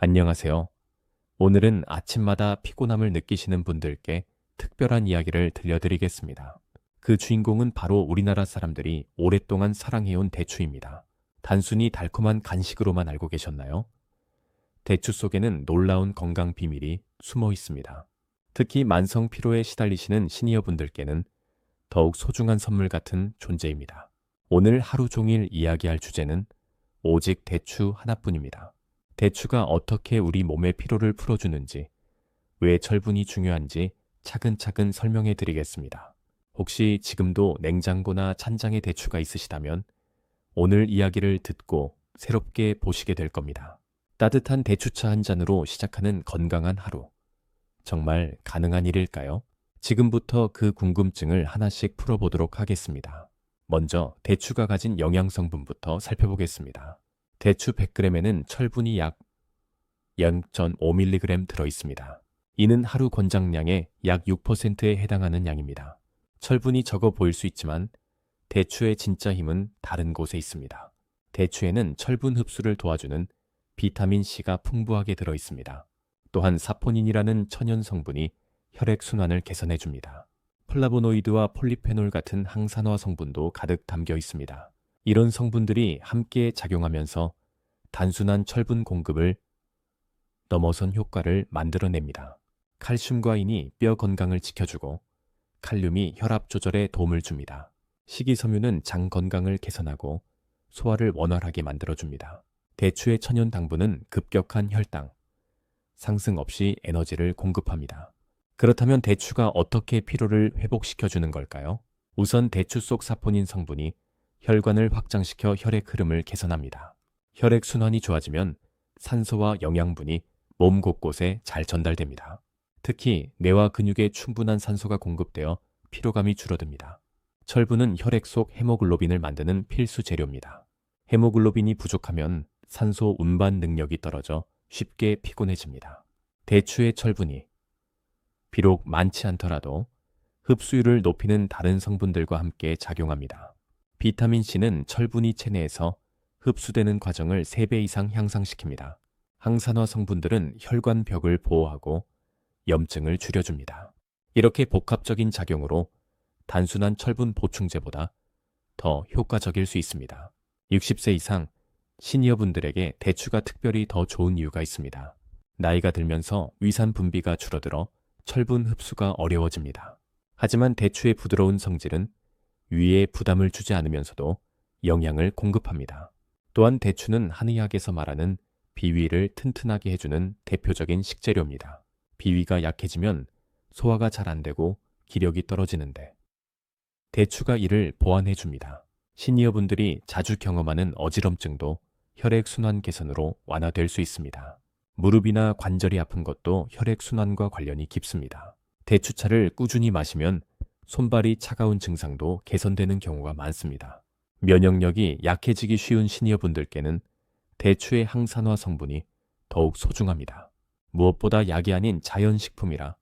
안녕하세요. 오늘은 아침마다 피곤함을 느끼시는 분들께 특별한 이야기를 들려드리겠습니다. 그 주인공은 바로 우리나라 사람들이 오랫동안 사랑해온 대추입니다. 단순히 달콤한 간식으로만 알고 계셨나요? 대추 속에는 놀라운 건강 비밀이 숨어 있습니다. 특히 만성 피로에 시달리시는 시니어 분들께는 더욱 소중한 선물 같은 존재입니다. 오늘 하루 종일 이야기할 주제는 오직 대추 하나뿐입니다. 대추가 어떻게 우리 몸의 피로를 풀어주는지, 왜 철분이 중요한지 차근차근 설명해 드리겠습니다. 혹시 지금도 냉장고나 찬장에 대추가 있으시다면 오늘 이야기를 듣고 새롭게 보시게 될 겁니다. 따뜻한 대추차 한 잔으로 시작하는 건강한 하루. 정말 가능한 일일까요? 지금부터 그 궁금증을 하나씩 풀어보도록 하겠습니다. 먼저 대추가 가진 영양 성분부터 살펴보겠습니다. 대추 100g에는 철분이 약 0.5mg 들어 있습니다. 이는 하루 권장량의 약 6%에 해당하는 양입니다. 철분이 적어 보일 수 있지만 대추의 진짜 힘은 다른 곳에 있습니다. 대추에는 철분 흡수를 도와주는 비타민 C가 풍부하게 들어 있습니다. 또한 사포닌이라는 천연 성분이 혈액 순환을 개선해 줍니다. 플라보노이드와 폴리페놀 같은 항산화 성분도 가득 담겨 있습니다. 이런 성분들이 함께 작용하면서 단순한 철분 공급을 넘어선 효과를 만들어냅니다. 칼슘과 인이 뼈 건강을 지켜주고 칼륨이 혈압 조절에 도움을 줍니다. 식이섬유는 장 건강을 개선하고 소화를 원활하게 만들어줍니다. 대추의 천연 당분은 급격한 혈당 상승 없이 에너지를 공급합니다. 그렇다면 대추가 어떻게 피로를 회복시켜주는 걸까요? 우선 대추 속 사포닌 성분이 혈관을 확장시켜 혈액 흐름을 개선합니다. 혈액 순환이 좋아지면 산소와 영양분이 몸 곳곳에 잘 전달됩니다. 특히 뇌와 근육에 충분한 산소가 공급되어 피로감이 줄어듭니다. 철분은 혈액 속 헤모글로빈을 만드는 필수 재료입니다. 헤모글로빈이 부족하면 산소 운반 능력이 떨어져 쉽게 피곤해집니다. 대추의 철분이 비록 많지 않더라도 흡수율을 높이는 다른 성분들과 함께 작용합니다. 비타민 C는 철분이 체내에서 흡수되는 과정을 3배 이상 향상시킵니다. 항산화 성분들은 혈관 벽을 보호하고 염증을 줄여줍니다. 이렇게 복합적인 작용으로 단순한 철분 보충제보다 더 효과적일 수 있습니다. 60세 이상 시니어분들에게 대추가 특별히 더 좋은 이유가 있습니다. 나이가 들면서 위산 분비가 줄어들어 철분 흡수가 어려워집니다. 하지만 대추의 부드러운 성질은 위에 부담을 주지 않으면서도 영양을 공급합니다. 또한 대추는 한의학에서 말하는 비위를 튼튼하게 해주는 대표적인 식재료입니다. 비위가 약해지면 소화가 잘 안 되고 기력이 떨어지는데 대추가 이를 보완해 줍니다. 시니어분들이 자주 경험하는 어지럼증도 혈액순환 개선으로 완화될 수 있습니다. 무릎이나 관절이 아픈 것도 혈액순환과 관련이 깊습니다. 대추차를 꾸준히 마시면 손발이 차가운 증상도 개선되는 경우가 많습니다. 면역력이 약해지기 쉬운 시니어분들께는 대추의 항산화 성분이 더욱 소중합니다. 무엇보다 약이 아닌 자연식품이라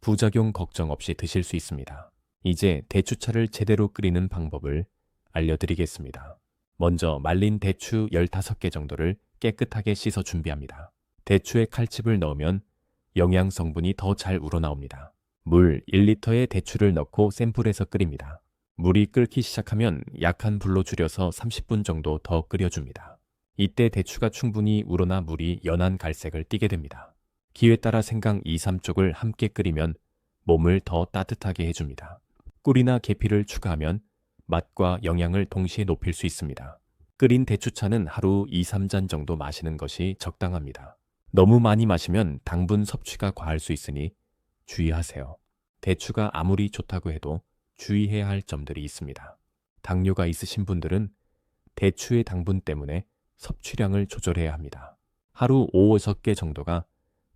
부작용 걱정 없이 드실 수 있습니다. 이제 대추차를 제대로 끓이는 방법을 알려드리겠습니다. 먼저 말린 대추 15개 정도를 깨끗하게 씻어 준비합니다. 대추에 칼집을 넣으면 영양 성분이 더 잘 우러나옵니다. 물 1리터에 대추를 넣고 센 불에서 끓입니다. 물이 끓기 시작하면 약한 불로 줄여서 30분 정도 더 끓여줍니다. 이때 대추가 충분히 우러나 물이 연한 갈색을 띠게 됩니다. 기회 따라 생강 2, 3쪽을 함께 끓이면 몸을 더 따뜻하게 해줍니다. 꿀이나 계피를 추가하면 맛과 영양을 동시에 높일 수 있습니다. 끓인 대추차는 하루 2, 3잔 정도 마시는 것이 적당합니다. 너무 많이 마시면 당분 섭취가 과할 수 있으니 주의하세요. 대추가 아무리 좋다고 해도 주의해야 할 점들이 있습니다. 당뇨가 있으신 분들은 대추의 당분 때문에 섭취량을 조절해야 합니다. 하루 5, 6개 정도가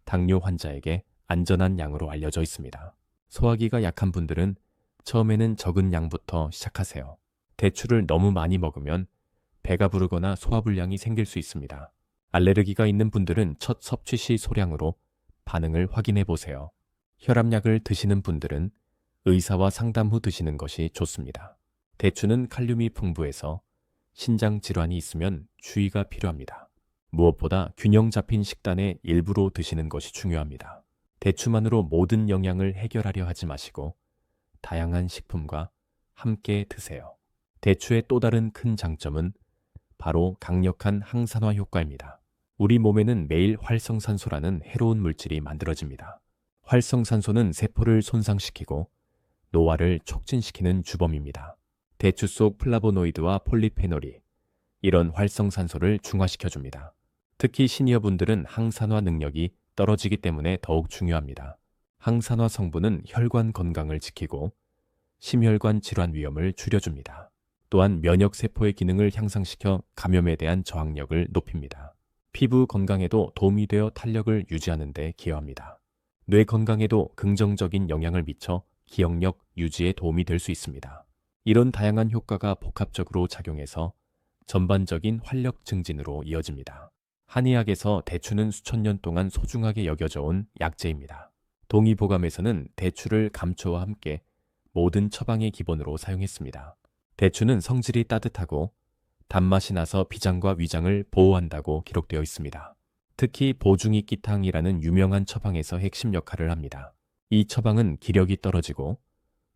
당뇨 환자에게 안전한 양으로 알려져 있습니다. 소화기가 약한 분들은 처음에는 적은 양부터 시작하세요. 대추를 너무 많이 먹으면 배가 부르거나 소화불량이 생길 수 있습니다. 알레르기가 있는 분들은 첫 섭취 시 소량으로 반응을 확인해 보세요. 혈압약을 드시는 분들은 의사와 상담 후 드시는 것이 좋습니다. 대추는 칼륨이 풍부해서 신장 질환이 있으면 주의가 필요합니다. 무엇보다 균형 잡힌 식단의 일부로 드시는 것이 중요합니다. 대추만으로 모든 영양을 해결하려 하지 마시고 다양한 식품과 함께 드세요. 대추의 또 다른 큰 장점은 바로 강력한 항산화 효과입니다. 우리 몸에는 매일 활성산소라는 해로운 물질이 만들어집니다. 활성산소는 세포를 손상시키고 노화를 촉진시키는 주범입니다. 대추 속 플라보노이드와 폴리페놀이 이런 활성산소를 중화시켜줍니다. 특히 시니어분들은 항산화 능력이 떨어지기 때문에 더욱 중요합니다. 항산화 성분은 혈관 건강을 지키고 심혈관 질환 위험을 줄여줍니다. 또한 면역세포의 기능을 향상시켜 감염에 대한 저항력을 높입니다. 피부 건강에도 도움이 되어 탄력을 유지하는 데 기여합니다. 뇌 건강에도 긍정적인 영향을 미쳐 기억력 유지에 도움이 될 수 있습니다. 이런 다양한 효과가 복합적으로 작용해서 전반적인 활력 증진으로 이어집니다. 한의학에서 대추는 수천 년 동안 소중하게 여겨져 온 약재입니다. 동의보감에서는 대추를 감초와 함께 모든 처방의 기본으로 사용했습니다. 대추는 성질이 따뜻하고 단맛이 나서 비장과 위장을 보호한다고 기록되어 있습니다. 특히 보중이 끼탕이라는 유명한 처방에서 핵심 역할을 합니다. 이 처방은 기력이 떨어지고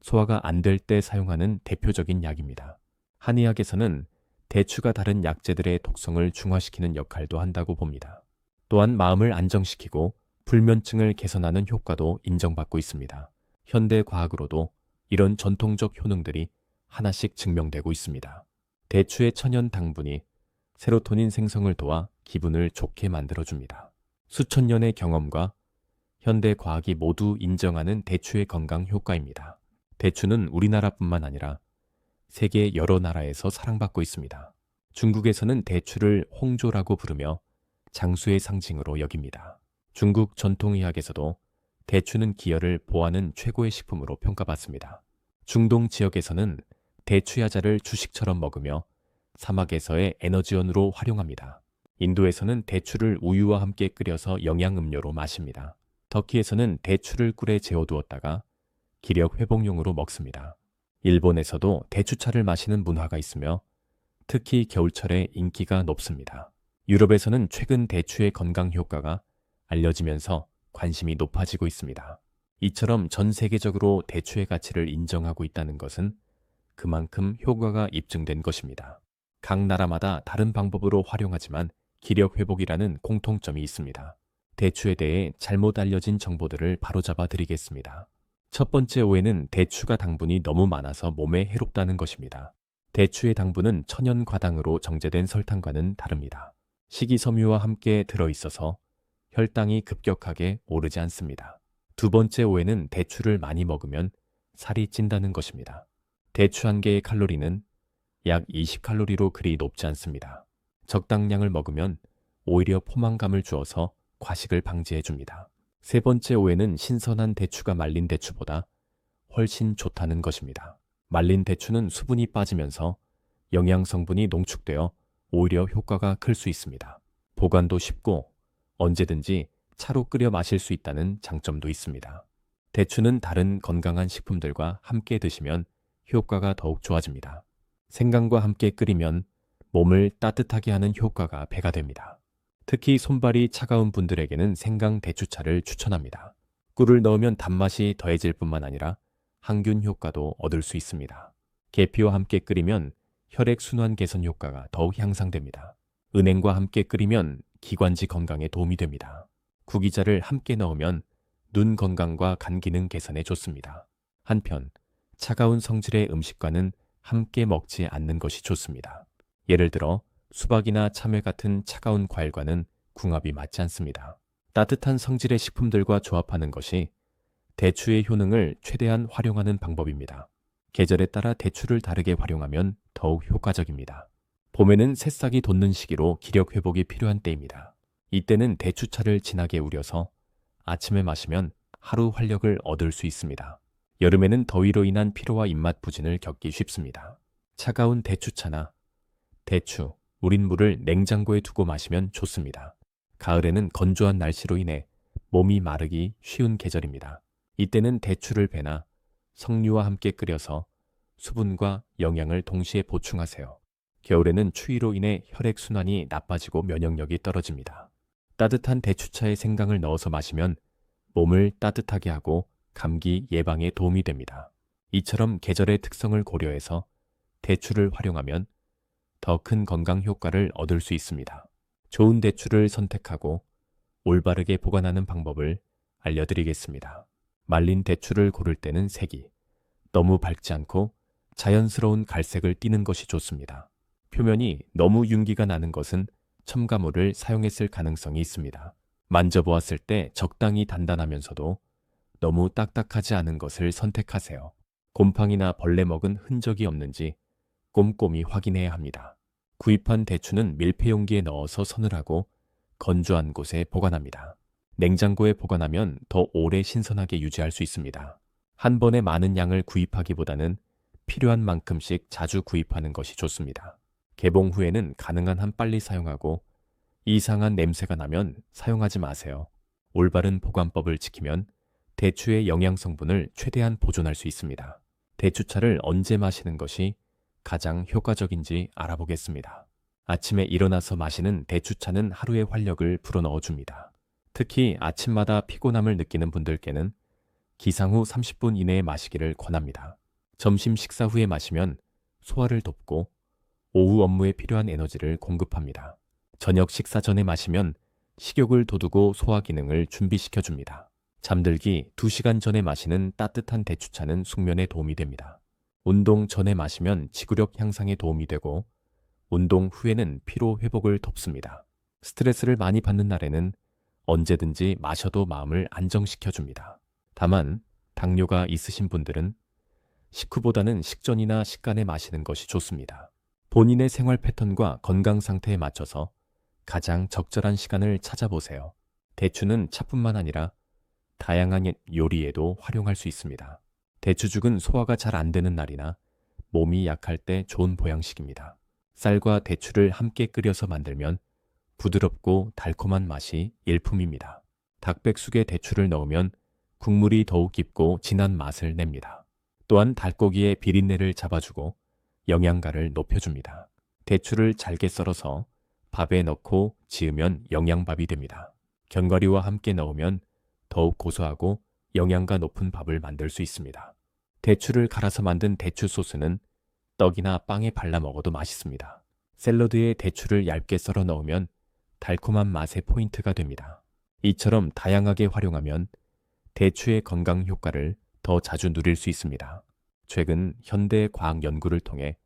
소화가 안 될 때 사용하는 대표적인 약입니다. 한의학에서는 대추가 다른 약재들의 독성을 중화시키는 역할도 한다고 봅니다. 또한 마음을 안정시키고 불면증을 개선하는 효과도 인정받고 있습니다. 현대 과학으로도 이런 전통적 효능들이 하나씩 증명되고 있습니다. 대추의 천연 당분이 세로토닌 생성을 도와 기분을 좋게 만들어줍니다. 수천 년의 경험과 현대 과학이 모두 인정하는 대추의 건강 효과입니다. 대추는 우리나라뿐만 아니라 세계 여러 나라에서 사랑받고 있습니다. 중국에서는 대추를 홍조라고 부르며 장수의 상징으로 여깁니다. 중국 전통의학에서도 대추는 기혈을 보하는 최고의 식품으로 평가받습니다. 중동 지역에서는 대추야자를 주식처럼 먹으며 사막에서의 에너지원으로 활용합니다. 인도에서는 대추를 우유와 함께 끓여서 영양음료로 마십니다. 터키에서는 대추를 꿀에 재워두었다가 기력 회복용으로 먹습니다. 일본에서도 대추차를 마시는 문화가 있으며 특히 겨울철에 인기가 높습니다. 유럽에서는 최근 대추의 건강 효과가 알려지면서 관심이 높아지고 있습니다. 이처럼 전 세계적으로 대추의 가치를 인정하고 있다는 것은 그만큼 효과가 입증된 것입니다. 각 나라마다 다른 방법으로 활용하지만 기력 회복이라는 공통점이 있습니다. 대추에 대해 잘못 알려진 정보들을 바로잡아 드리겠습니다. 첫 번째 오해는 대추가 당분이 너무 많아서 몸에 해롭다는 것입니다. 대추의 당분은 천연 과당으로 정제된 설탕과는 다릅니다. 식이섬유와 함께 들어있어서 혈당이 급격하게 오르지 않습니다. 두 번째 오해는 대추를 많이 먹으면 살이 찐다는 것입니다. 대추 한 개의 칼로리는 약 20칼로리로 그리 높지 않습니다. 적당량을 먹으면 오히려 포만감을 주어서 과식을 방지해 줍니다. 세 번째 오해는 신선한 대추가 말린 대추보다 훨씬 좋다는 것입니다. 말린 대추는 수분이 빠지면서 영양 성분이 농축되어 오히려 효과가 클 수 있습니다. 보관도 쉽고 언제든지 차로 끓여 마실 수 있다는 장점도 있습니다. 대추는 다른 건강한 식품들과 함께 드시면 효과가 더욱 좋아집니다. 생강과 함께 끓이면 몸을 따뜻하게 하는 효과가 배가 됩니다. 특히 손발이 차가운 분들에게는 생강 대추차를 추천합니다. 꿀을 넣으면 단맛이 더해질 뿐만 아니라 항균 효과도 얻을 수 있습니다. 계피와 함께 끓이면 혈액 순환 개선 효과가 더욱 향상됩니다. 은행과 함께 끓이면 기관지 건강에 도움이 됩니다. 구기자를 함께 넣으면 눈 건강과 간 기능 개선에 좋습니다. 한편 차가운 성질의 음식과는 함께 먹지 않는 것이 좋습니다. 예를 들어 수박이나 참외 같은 차가운 과일과는 궁합이 맞지 않습니다. 따뜻한 성질의 식품들과 조합하는 것이 대추의 효능을 최대한 활용하는 방법입니다. 계절에 따라 대추를 다르게 활용하면 더욱 효과적입니다. 봄에는 새싹이 돋는 시기로 기력 회복이 필요한 때입니다. 이때는 대추차를 진하게 우려서 아침에 마시면 하루 활력을 얻을 수 있습니다. 여름에는 더위로 인한 피로와 입맛 부진을 겪기 쉽습니다. 차가운 대추차나 대추, 우린 물을 냉장고에 두고 마시면 좋습니다. 가을에는 건조한 날씨로 인해 몸이 마르기 쉬운 계절입니다. 이때는 대추를 베나 석류와 함께 끓여서 수분과 영양을 동시에 보충하세요. 겨울에는 추위로 인해 혈액순환이 나빠지고 면역력이 떨어집니다. 따뜻한 대추차에 생강을 넣어서 마시면 몸을 따뜻하게 하고 감기 예방에 도움이 됩니다. 이처럼 계절의 특성을 고려해서 대추를 활용하면 더 큰 건강 효과를 얻을 수 있습니다. 좋은 대추를 선택하고 올바르게 보관하는 방법을 알려드리겠습니다. 말린 대추를 고를 때는 색이 너무 밝지 않고 자연스러운 갈색을 띠는 것이 좋습니다. 표면이 너무 윤기가 나는 것은 첨가물을 사용했을 가능성이 있습니다. 만져보았을 때 적당히 단단하면서도 너무 딱딱하지 않은 것을 선택하세요. 곰팡이나 벌레 먹은 흔적이 없는지 꼼꼼히 확인해야 합니다. 구입한 대추는 밀폐 용기에 넣어서 서늘하고 건조한 곳에 보관합니다. 냉장고에 보관하면 더 오래 신선하게 유지할 수 있습니다. 한 번에 많은 양을 구입하기보다는 필요한 만큼씩 자주 구입하는 것이 좋습니다. 개봉 후에는 가능한 한 빨리 사용하고 이상한 냄새가 나면 사용하지 마세요. 올바른 보관법을 지키면 대추의 영양 성분을 최대한 보존할 수 있습니다. 대추차를 언제 마시는 것이 가장 효과적인지 알아보겠습니다. 아침에 일어나서 마시는 대추차는 하루의 활력을 불어넣어 줍니다. 특히 아침마다 피곤함을 느끼는 분들께는 기상 후 30분 이내에 마시기를 권합니다. 점심 식사 후에 마시면 소화를 돕고 오후 업무에 필요한 에너지를 공급합니다. 저녁 식사 전에 마시면 식욕을 돋우고 소화 기능을 준비시켜 줍니다. 잠들기 2시간 전에 마시는 따뜻한 대추차는 숙면에 도움이 됩니다. 운동 전에 마시면 지구력 향상에 도움이 되고 운동 후에는 피로 회복을 돕습니다. 스트레스를 많이 받는 날에는 언제든지 마셔도 마음을 안정시켜 줍니다. 다만 당뇨가 있으신 분들은 식후보다는 식전이나 식간에 마시는 것이 좋습니다. 본인의 생활 패턴과 건강 상태에 맞춰서 가장 적절한 시간을 찾아보세요. 대추는 차뿐만 아니라 다양한 요리에도 활용할 수 있습니다. 대추죽은 소화가 잘 안 되는 날이나 몸이 약할 때 좋은 보양식입니다. 쌀과 대추를 함께 끓여서 만들면 부드럽고 달콤한 맛이 일품입니다. 닭백숙에 대추를 넣으면 국물이 더욱 깊고 진한 맛을 냅니다. 또한 닭고기의 비린내를 잡아주고 영양가를 높여줍니다. 대추를 잘게 썰어서 밥에 넣고 지으면 영양밥이 됩니다. 견과류와 함께 넣으면 더욱 고소하고 영양가 높은 밥을 만들 수 있습니다. 대추를 갈아서 만든 대추 소스는 떡이나 빵에 발라 먹어도 맛있습니다. 샐러드에 대추를 얇게 썰어 넣으면 달콤한 맛의 포인트가 됩니다. 이처럼 다양하게 활용하면 대추의 건강 효과를 더 자주 누릴 수 있습니다. 최근 현대 과학 연구를 통해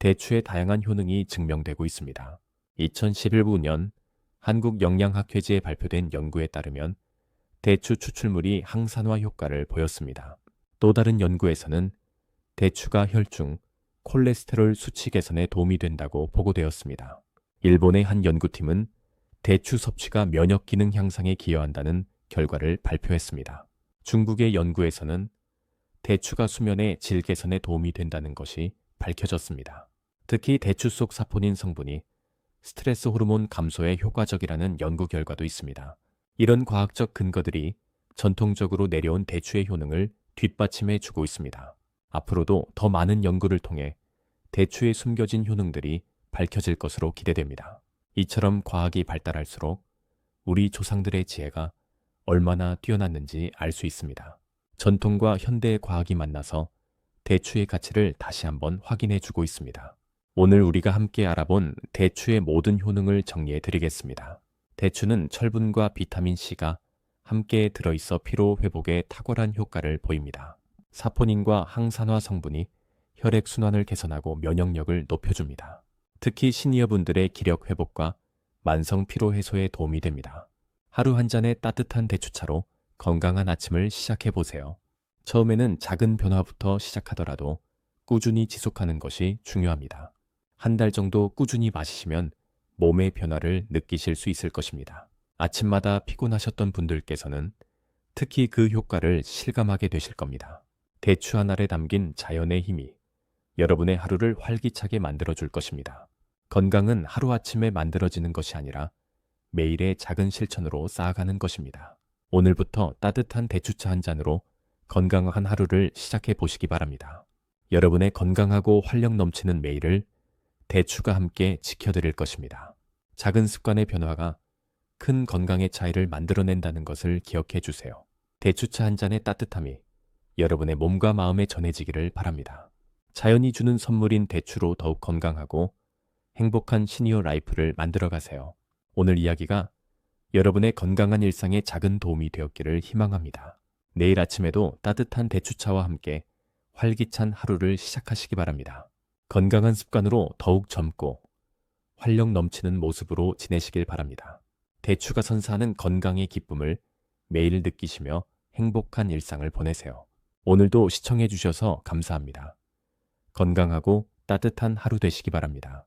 대추의 다양한 효능이 증명되고 있습니다. 2011년 한국영양학회지에 발표된 연구에 따르면 대추 추출물이 항산화 효과를 보였습니다. 또 다른 연구에서는 대추가 혈중, 콜레스테롤 수치 개선에 도움이 된다고 보고되었습니다. 일본의 한 연구팀은 대추 섭취가 면역 기능 향상에 기여한다는 결과를 발표했습니다. 중국의 연구에서는 대추가 수면의 질 개선에 도움이 된다는 것이 밝혀졌습니다. 특히 대추 속 사포닌 성분이 스트레스 호르몬 감소에 효과적이라는 연구 결과도 있습니다. 이런 과학적 근거들이 전통적으로 내려온 대추의 효능을 뒷받침해 주고 있습니다. 앞으로도 더 많은 연구를 통해 대추의 숨겨진 효능들이 밝혀질 것으로 기대됩니다. 이처럼 과학이 발달할수록 우리 조상들의 지혜가 얼마나 뛰어났는지 알 수 있습니다. 전통과 현대의 과학이 만나서 대추의 가치를 다시 한번 확인해 주고 있습니다. 오늘 우리가 함께 알아본 대추의 모든 효능을 정리해 드리겠습니다. 대추는 철분과 비타민 C가 함께 들어있어 피로 회복에 탁월한 효과를 보입니다. 사포닌과 항산화 성분이 혈액 순환을 개선하고 면역력을 높여줍니다. 특히 시니어분들의 기력 회복과 만성 피로 해소에 도움이 됩니다. 하루 한 잔의 따뜻한 대추차로 건강한 아침을 시작해 보세요. 처음에는 작은 변화부터 시작하더라도 꾸준히 지속하는 것이 중요합니다. 한 달 정도 꾸준히 마시시면 몸의 변화를 느끼실 수 있을 것입니다. 아침마다 피곤하셨던 분들께서는 특히 그 효과를 실감하게 되실 겁니다. 대추 한 알에 담긴 자연의 힘이 여러분의 하루를 활기차게 만들어 줄 것입니다. 건강은 하루아침에 만들어지는 것이 아니라 매일의 작은 실천으로 쌓아가는 것입니다. 오늘부터 따뜻한 대추차 한 잔으로 건강한 하루를 시작해 보시기 바랍니다. 여러분의 건강하고 활력 넘치는 매일을 대추가 함께 지켜드릴 것입니다. 작은 습관의 변화가 큰 건강의 차이를 만들어낸다는 것을 기억해 주세요. 대추차 한 잔의 따뜻함이 여러분의 몸과 마음에 전해지기를 바랍니다. 자연이 주는 선물인 대추로 더욱 건강하고 행복한 시니어 라이프를 만들어 가세요. 오늘 이야기가 여러분의 건강한 일상에 작은 도움이 되었기를 희망합니다. 내일 아침에도 따뜻한 대추차와 함께 활기찬 하루를 시작하시기 바랍니다. 건강한 습관으로 더욱 젊고 활력 넘치는 모습으로 지내시길 바랍니다. 대추가 선사하는 건강의 기쁨을 매일 느끼시며 행복한 일상을 보내세요. 오늘도 시청해 주셔서 감사합니다. 건강하고 따뜻한 하루 되시기 바랍니다.